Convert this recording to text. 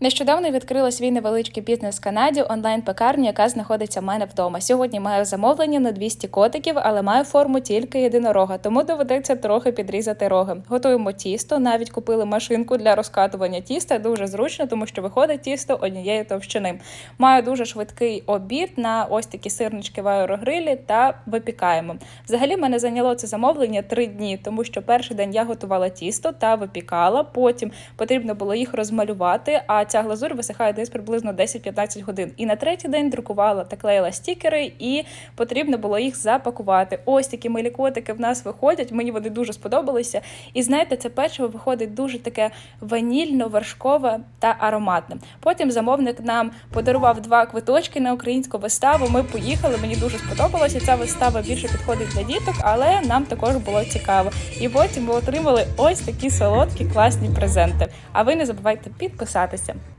Нещодавно відкрила свій невеличкий бізнес в Канаді, онлайн-пекарню, яка знаходиться в мене вдома. Сьогодні маю замовлення на 200 котиків, але маю форму тільки єдинорога, тому доведеться трохи підрізати роги. Готуємо тісто, навіть купили машинку для розкатування тіста. Дуже зручно, тому що виходить тісто однієї товщини. Маю дуже швидкий обід на ось такі сирнички в аерогрилі та випікаємо. Взагалі мене зайняло це замовлення три дні, тому що перший день я готувала тісто та випікала. Потім потрібно було їх розмалювати. А ця глазур висихає десь приблизно 10-15 годин. І на третій день друкувала та клеїла стікери, і потрібно було їх запакувати. Ось такі милі котики в нас виходять. Мені вони дуже сподобалися. І знаєте, це печиво виходить дуже таке ванільно-вершкове та ароматне. Потім замовник нам подарував два квиточки на українську виставу. Ми поїхали. Мені дуже сподобалося. Ця вистава більше підходить для діток, але нам також було цікаво. І потім ми отримали ось такі солодкі класні презенти. А ви не забувайте підписатися.